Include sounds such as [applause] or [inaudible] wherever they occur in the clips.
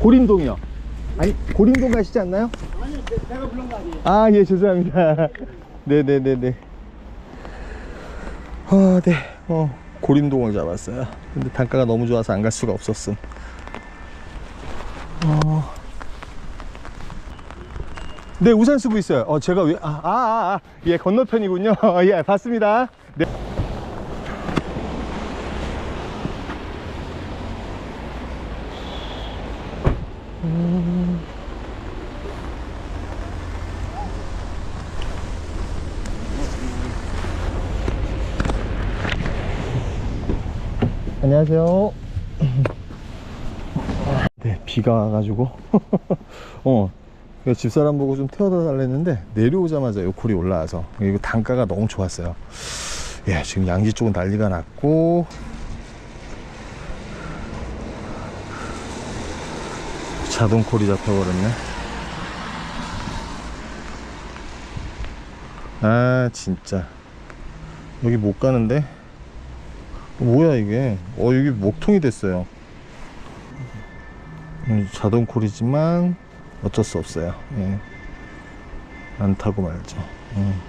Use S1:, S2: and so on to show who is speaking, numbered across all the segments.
S1: 고림동이요. 아니, 고림동 가시지 않나요?
S2: 아니, 내가 불른 거 아니에요.
S1: 아, 예, 죄송합니다. 네네네네. [laughs] 아, 네. 어, 고림동을 잡았어요. 근데 단가가 너무 좋아서 안 갈 수가 없었음. 어. 네, 우산 쓰고 있어요. 어, 제가 왜, 아, 아, 아, 아. 예, 건너편이군요. [laughs] 예, 봤습니다. 네. 안녕하세요. [laughs] 네, 비가 와가지고, [laughs] 어, 그 집사람 보고 좀 태워다 달랬는데, 내려오자마자 요콜이 올라와서, 이거 단가가 너무 좋았어요. 예, 지금 양지 쪽은 난리가 났고, 자동콜이 잡혀버렸네. 아, 진짜. 여기 못 가는데? 뭐야 이게 어 여기 목통이 됐어요 음, 자동 콜이지만 어쩔 수 없어요 예. 안 타고 말죠 음.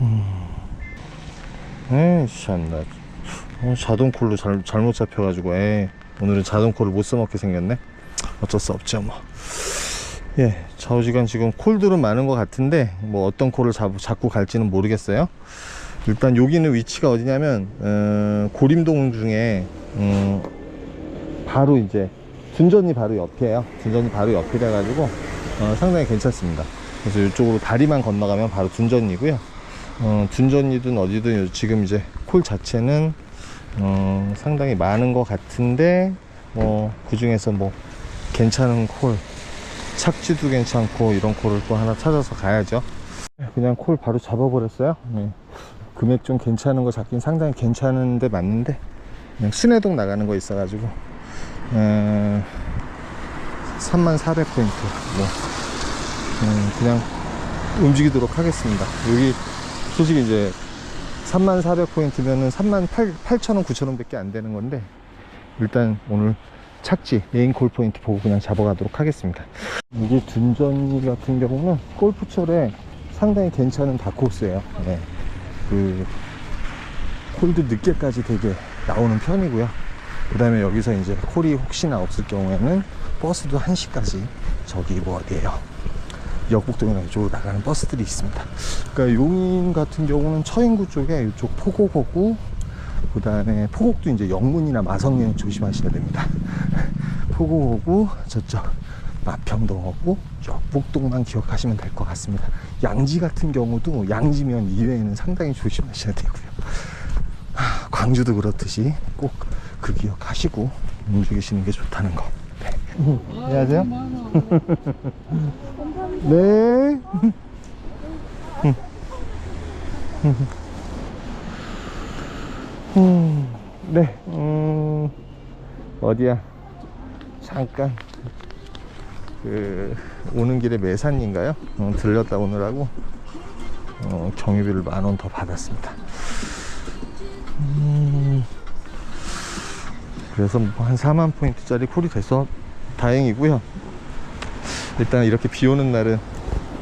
S1: 음. 에이 참나 어, 자동 콜로 잘, 잘못 잡혀가지고 에이, 오늘은 자동 콜을 못 써먹게 생겼네 어쩔 수 없죠 뭐 예, 좌우지간 지금 콜들은 많은 것 같은데 뭐 어떤 콜을 잡, 잡고 갈지는 모르겠어요. 일단 여기는 위치가 어디냐면 어, 고림동 중에 음, 바로 이제 둔전이 바로 옆이에요. 둔전이 바로 옆이라 가지고 어, 상당히 괜찮습니다. 그래서 이쪽으로 다리만 건너가면 바로 둔전이고요. 어, 둔전이든 어디든 지금 이제 콜 자체는 어, 상당히 많은 것 같은데 뭐 그 중에서 뭐 괜찮은 콜 착지도 괜찮고 이런 콜을 또 하나 찾아서 가야죠. 그냥 콜 바로 잡아버렸어요. 네. 금액 좀 괜찮은 거 잡긴 상당히 괜찮은데 맞는데 그냥 순회동 나가는 거 있어가지고 어, 3400포인트 뭐 음, 그냥 움직이도록 하겠습니다. 여기 솔직히 이제 3400포인트면은 3만 8천원 9천원 밖에 안 되는 건데 일단 오늘 착지 메인 콜 포인트 보고 그냥 잡아가도록 하겠습니다. 이게 둔전 같은 경우는 골프철에 상당히 괜찮은 다코스예요. 네. 그 콜도 늦게까지 되게 나오는 편이고요. 그 다음에 여기서 이제 콜이 혹시나 없을 경우에는 버스도 1시까지 저기 뭐 어디에요 역북동이나 이쪽으로 나가는 버스들이 있습니다 그러니까 용인 같은 경우는 처인구 쪽에 이쪽 포고거구 그 다음에 포곡도 이제 영문이나 마성령 조심하셔야 됩니다. [laughs] 포곡하고 저쪽 마평동하고 역북동만 기억하시면 될 것 같습니다. 양지 같은 경우도 양지면 이외에는 상당히 조심하셔야 되고요. 하, 광주도 그렇듯이 꼭 그 기억하시고 움직이시는 게 좋다는 거. 네. 안녕하세요. [laughs] 네. 음, 네, 음, 어디야? 잠깐, 그, 오는 길에 매산인가요? 어, 들렸다 오느라고, 어, 경유비를 만 원 더 받았습니다. 음, 그래서 뭐한 4만 포인트짜리 콜이 돼서 다행이고요. 일단 이렇게 비 오는 날은,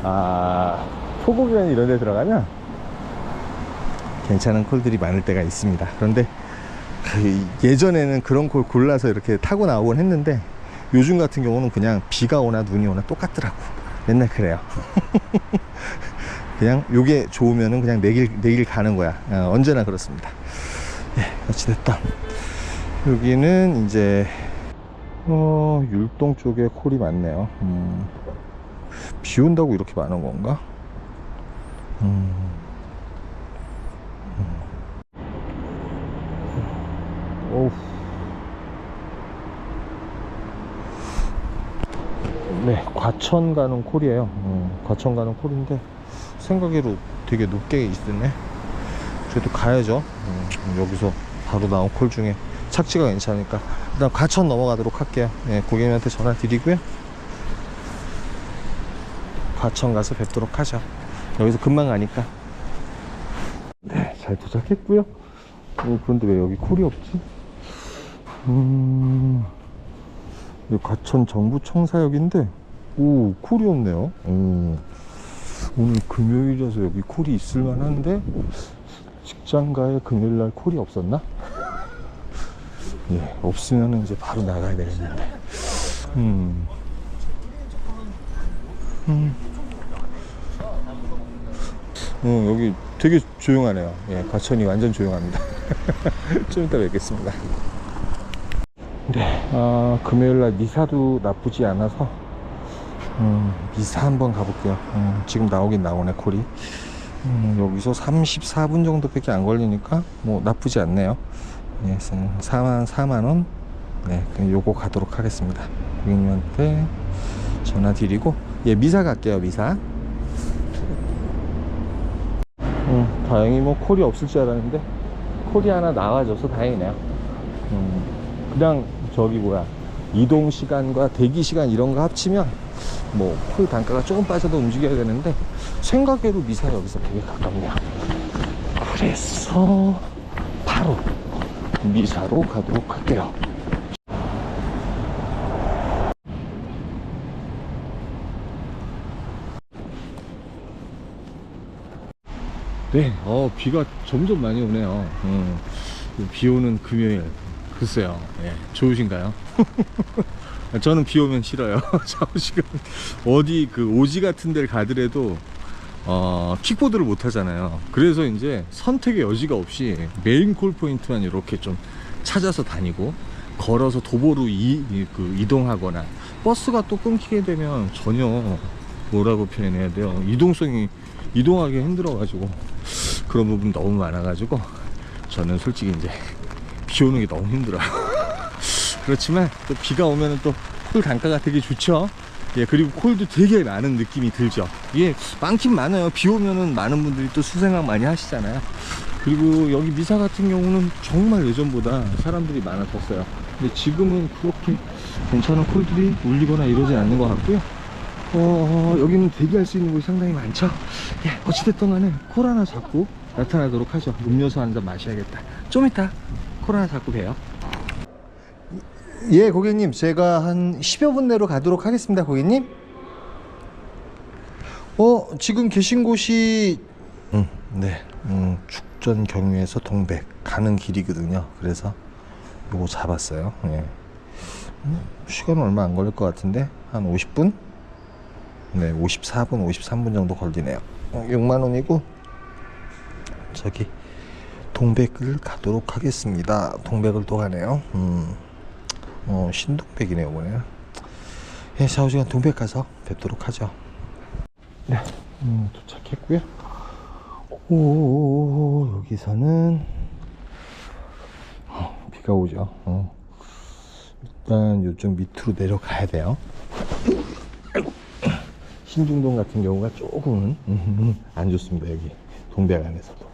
S1: 아, 소고기관 이런 데 들어가면, 괜찮은 콜들이 많을 때가 있습니다. 그런데 그 예전에는 그런 콜 골라서 이렇게 타고 나오곤 했는데 요즘 같은 경우는 그냥 비가 오나 눈이 오나 똑같더라고. 맨날 그래요. [laughs] 그냥 요게 좋으면은 그냥 내길 내길 가는 거야. 어, 언제나 그렇습니다. 예, 어찌됐든 여기는 이제 어, 율동 쪽에 콜이 많네요. 음, 비 온다고 이렇게 많은 건가? 음. 오우. 네, 과천 가는 콜이에요. 음, 과천 가는 콜인데 생각외로 되게 높게 있네. 그래도 가야죠. 음, 여기서 바로 나온 콜 중에 착지가 괜찮으니까 일단 과천 넘어가도록 할게요. 네, 고객님한테 전화 드리고요. 과천 가서 뵙도록 하죠. 여기서 금방 가니까. 네, 잘 도착했고요. 어, 그런데 왜 여기 콜이 없지? 음, 과천 정부청사역인데, 오, 콜이 없네요. 오, 오늘 금요일이라서 여기 콜이 있을만 한데, 직장가에 금요일날 콜이 없었나? 예, 없으면 이제 바로 나가야 되겠는데. 음. 음. 어, 여기 되게 조용하네요. 예, 과천이 완전 조용합니다. [laughs] 좀 이따 뵙겠습니다. 네, 아, 금요일 날 미사도 나쁘지 않아서, 음, 미사 한번 가볼게요. 음, 지금 나오긴 나오네, 콜이. 음, 여기서 34분 정도밖에 안 걸리니까, 뭐, 나쁘지 않네요. 예, 4만, 4만 원. 네, 그럼 요거 가도록 하겠습니다. 고객님한테 전화 드리고, 예, 미사 갈게요, 미사. 음, 다행히 뭐 콜이 없을 줄 알았는데 콜이 하나 나와줘서 다행이네요. 음, 그냥 저기 뭐야 이동 시간과 대기 시간 이런 거 합치면 뭐 콜 단가가 조금 빠져도 움직여야 되는데 생각외로 미사 여기서 되게 가깝네요. 그래서 바로 미사로 가도록 할게요. 네, 어, 비가 점점 많이 오네요. 음, 비 오는 금요일. 글쎄요, 예, 좋으신가요? [laughs] 저는 비 오면 싫어요. [laughs] 좌우시간 어디 그 오지 같은 데를 가더라도 어, 킥보드를 못 하잖아요. 그래서 이제 선택의 여지가 없이 메인 콜 포인트만 이렇게 좀 찾아서 다니고 걸어서 도보로 이, 이- 그 이동하거나 버스가 또 끊기게 되면 전혀 뭐라고 표현해야 돼요. 이동성이 이동하기 힘들어 가지고 그런 부분 너무 많아 가지고 저는 솔직히 이제 비 오는 게 너무 힘들어요. [laughs] 그렇지만 또 비가 오면은 또콜 단가가 되게 좋죠. 예, 그리고 콜도 되게 많은 느낌이 들죠. 이게 많긴 많아요. 비 오면은 많은 분들이 또 수생각 많이 하시잖아요. 그리고 여기 미사 같은 경우는 정말 예전보다 사람들이 많아졌어요. 근데 지금은 그렇게 괜찮은 콜들이 울리거나 이러진 않는 것 같고요. 어, 여기는 대기할 수 있는 곳이 상당히 많죠. 예, 어찌됐든 간에 콜 하나 잡고 나타나도록 하죠. 음료수 한 잔 마셔야겠다. 좀 이따 콜 하나 잡고 봬요. 예, 고객님. 제가 한 10여 분 내로 가도록 하겠습니다, 고객님. 어, 지금 계신 곳이 음, 네. 음, 축전 경유에서 동백 가는 길이거든요. 그래서 요거 잡았어요. 예. 음, 시간은 얼마 안 걸릴 것 같은데 한 50분? 네, 54분, 53분 정도 걸리네요. 어, 6만 원이고 저기 동백을 가도록 하겠습니다. 동백을 또 가네요. 음. 어, 신동백이네요, 이번에는. 예, 샤오시간 동백 가서 뵙도록 하죠. 네, 음, 도착했고요. 오, 여기서는 어, 비가 오죠. 어. 일단 요쪽 밑으로 내려가야 돼요. 신중동 같은 경우가 조금은 음, 안 좋습니다. 여기 동백 안에서도.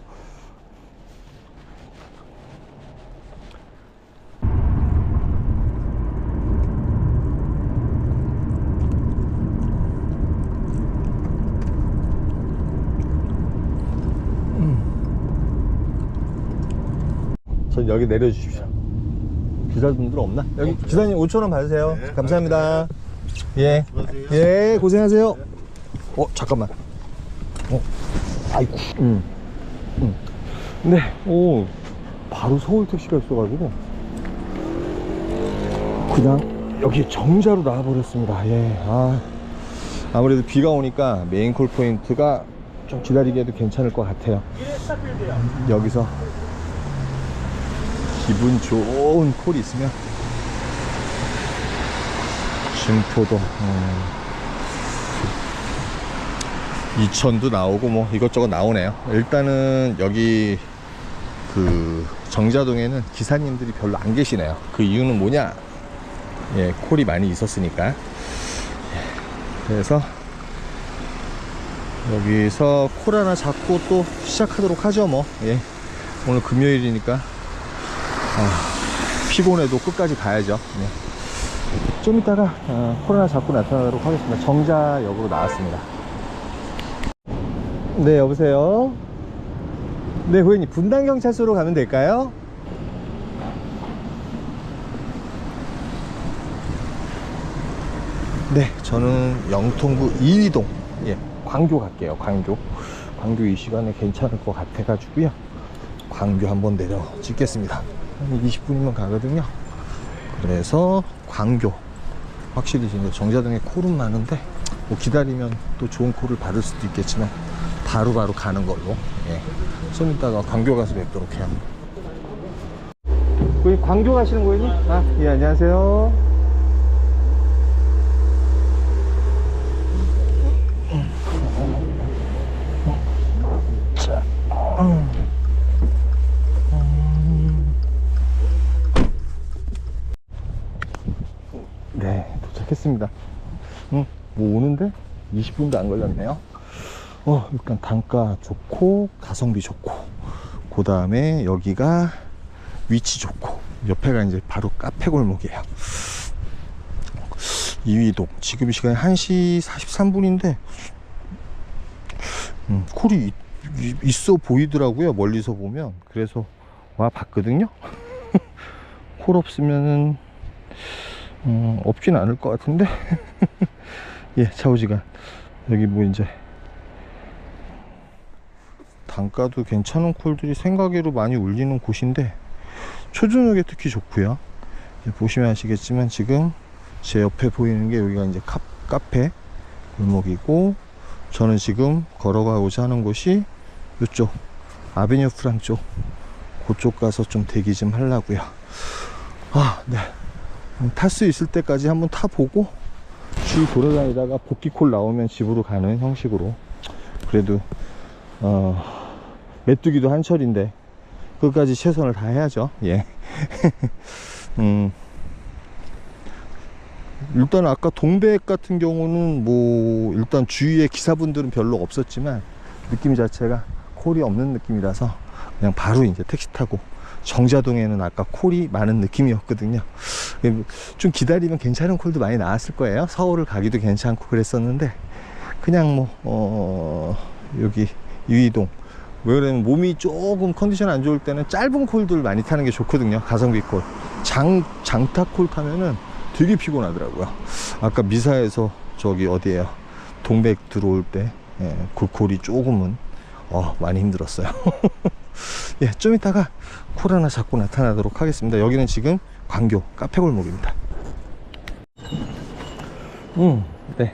S1: 여기 내려주십시오. 기사분들 없나? 여기 기사님 5천 원 받으세요. 감사합니다. 예. 예, 고생하세요. 어, 잠깐만. 어, 아이고. 음. 음. 네, 오, 바로 서울 택시가 있어가지고 그냥 여기 정자로 나와버렸습니다. 예, 아. 아무래도 비가 오니까 메인 콜 포인트가 좀 기다리기에도 괜찮을 것 같아요. 여기서 기분 좋은 콜이 있으면 증포도 음, 이천도 나오고 뭐 이것저것 나오네요. 일단은 여기 그 정자동에는 기사님들이 별로 안 계시네요. 그 이유는 뭐냐? 예 콜이 많이 있었으니까. 예, 그래서 여기서 콜 하나 잡고 또 시작하도록 하죠 뭐. 예. 오늘 금요일이니까 아, 피곤해도 끝까지 가야죠. 네. 좀 이따가 어, 코로나 잡고 나타나도록 하겠습니다. 정자역으로 나왔습니다. 네, 여보세요? 네, 고객님, 분당경찰서로 가면 될까요? 네, 저는 영통구 이위동, 예, 광교 갈게요, 광교. 광교 이 시간에 괜찮을 것 같아 가지고요. 광교 한번 내려 찍겠습니다. 한 20분이면 가거든요. 그래서 광교. 확실히 지금 정자동에 콜은 많은데, 뭐 기다리면 또 좋은 콜을 받을 수도 있겠지만, 바로바로 가는 걸로. 예. 좀 이따가 광교 가서 뵙도록 해요. 거기 광교 가시는 거니? 아, 예, 안녕하세요. 자, 음. 음. 네, 도착했습니다. 음, 뭐 오는데 20분도 안 걸렸네요. 어, 일단 단가 좋고 가성비 좋고 그 다음에 여기가 위치 좋고 옆에가 이제 바로 카페 골목이에요. 이위동 지금 이 시간이 1시 43분인데 음, 콜이 있어 보이더라고요 멀리서 보면 그래서 와 봤거든요 [laughs] 콜 없으면은 음, 없진 않을 것 같은데. [laughs] 예 차오지간 여기 뭐 이제 단가도 괜찮은 콜들이 생가게로 많이 울리는 곳인데 초저녁에 특히 좋고요. 이제 보시면 아시겠지만 지금 제 옆에 보이는 게 여기가 이제 카, 카페 골목이고 저는 지금 걸어가고자 하는 곳이 이쪽 아베뉴 프랑 쪽 그쪽 가서 좀 대기 좀 하려고요. 아네 탈 수 있을 때까지 한번 타보고 줄 돌아다니다가 복귀콜 나오면 집으로 가는 형식으로. 그래도 어 메뚜기도 한철인데 끝까지 최선을 다해야죠. 예. [laughs] 음, 일단 아까 동백 같은 경우는 뭐 일단 주위에 기사분들은 별로 없었지만 느낌 자체가 콜이 없는 느낌이라서 그냥 바로 이제 택시 타고 정자동에는 아까 콜이 많은 느낌이었거든요. 좀 기다리면 괜찮은 콜도 많이 나왔을 거예요. 서울을 가기도 괜찮고 그랬었는데 그냥 뭐 어, 여기 유이동 왜 그러면 몸이 조금 컨디션 안 좋을 때는 짧은 콜들 많이 타는 게 좋거든요. 가성비 콜. 장 장타 콜 타면은 되게 피곤하더라고요. 아까 미사에서 저기 어디에요? 동백 들어올 때, 예, 그 콜이 조금은, 어, 많이 힘들었어요. [laughs] 예, 좀 이따가 콜 하나 잡고 나타나도록 하겠습니다. 여기는 지금 광교 카페 골목입니다. 음, 네.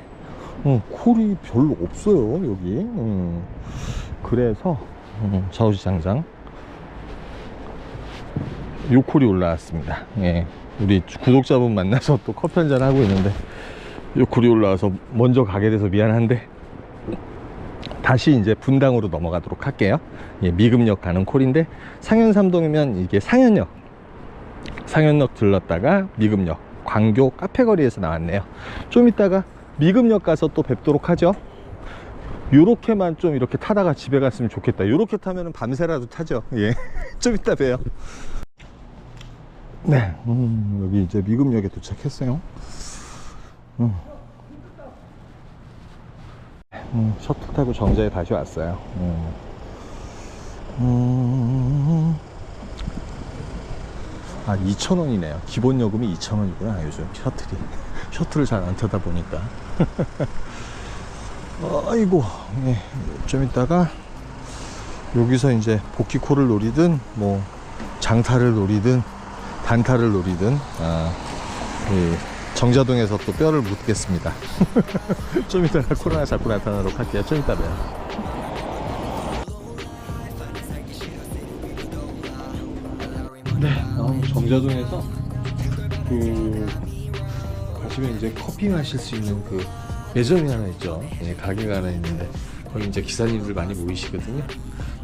S1: 음, 콜이 별로 없어요, 여기. 음, 그래서, 음, 좌우지장장. 요 콜이 올라왔습니다. 예. 우리 구독자분 만나서 또 커피 한잔 하고 있는데 요 콜이 올라와서 먼저 가게 돼서 미안한데 다시 이제 분당으로 넘어가도록 할게요. 예, 미금역 가는 콜인데 상현삼동이면 이게 상현역 상현역 들렀다가 미금역 광교 카페거리에서 나왔네요. 좀 이따가 미금역 가서 또 뵙도록 하죠. 요렇게만 좀 이렇게 타다가 집에 갔으면 좋겠다. 요렇게 타면은 밤새라도 타죠. 예. [laughs] 좀 이따 봬요. 네, 음, 여기 이제 미금역에 도착했어요. 음. 음, 셔틀 타고 정자에 다시 왔어요. 음. 음. 아, 2,000원이네요. 기본 요금이 2,000원이구나, 요즘 셔틀이. [laughs] 셔틀을 잘 안 타다 보니까. 어, [laughs] 아이고, 예, 좀 이따가 여기서 이제 복귀코를 노리든, 뭐, 장타를 노리든, 단타를 노리든 아, 이 정자동에서 또 뼈를 묻겠습니다. [laughs] 좀 이따가 코로나 잡고 나타나도록 할게요. 좀 이따 봬요. 정자동에서 그 가시면 이제 커피 마실 수 있는 그 매점이 하나 있죠. 예, 가게가 하나 있는데 거기 이제 기사님들 많이 모이시거든요.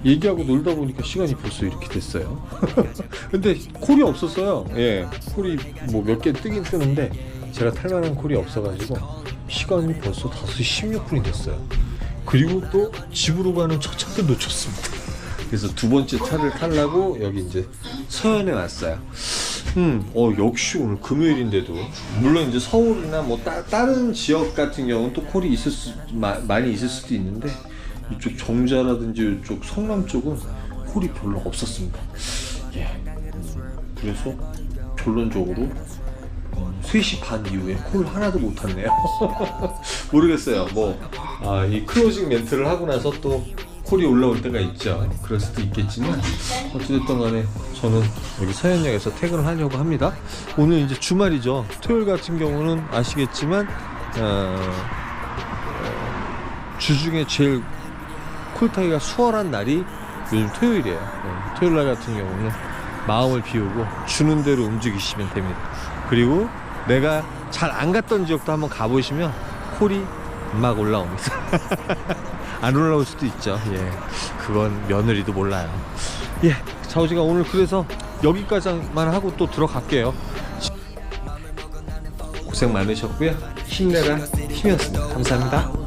S1: 얘기하고 놀다 보니까 시간이 벌써 이렇게 됐어요. [laughs] 근데 콜이 없었어요. 예, 콜이 뭐 몇 개 뜨긴 뜨는데 제가 탈 만한 콜이 없어가지고 시간이 벌써 5시 16분이 됐어요. 그리고 또 집으로 가는 첫 차도 놓쳤습니다. 그래서 두 번째 차를 타려고 여기 이제 서현에 왔어요. 음, 어, 역시 오늘 금요일인데도. 물론 이제 서울이나 뭐 따, 다른 지역 같은 경우는 또 콜이 있을 수, 마, 많이 있을 수도 있는데 이쪽 정자라든지 이쪽 성남 쪽은 콜이 별로 없었습니다. 예. 음, 그래서 결론적으로 음, 3시 반 이후에 콜 하나도 못 탔네요. [laughs] 모르겠어요. 뭐, 아, 이 클로징 멘트를 하고 나서 또 콜이 올라올 때가 있죠. 그럴 수도 있겠지만, 어찌됐든 간에 저는 여기 서현역에서 퇴근을 하려고 합니다. 오늘 이제 주말이죠. 토요일 같은 경우는 아시겠지만, 어, 어, 주중에 제일 콜타기가 수월한 날이 요즘 토요일이에요. 네, 토요일 날 같은 경우는 마음을 비우고 주는 대로 움직이시면 됩니다. 그리고 내가 잘 안 갔던 지역도 한번 가보시면 콜이 막 올라옵니다. [laughs] 안 올라올 수도 있죠. 예. 그건 며느리도 몰라요. 예. 자우지가 오늘 그래서 여기까지만 하고 또 들어갈게요. 고생 많으셨고요. 힘내라 힘이었습니다. 감사합니다.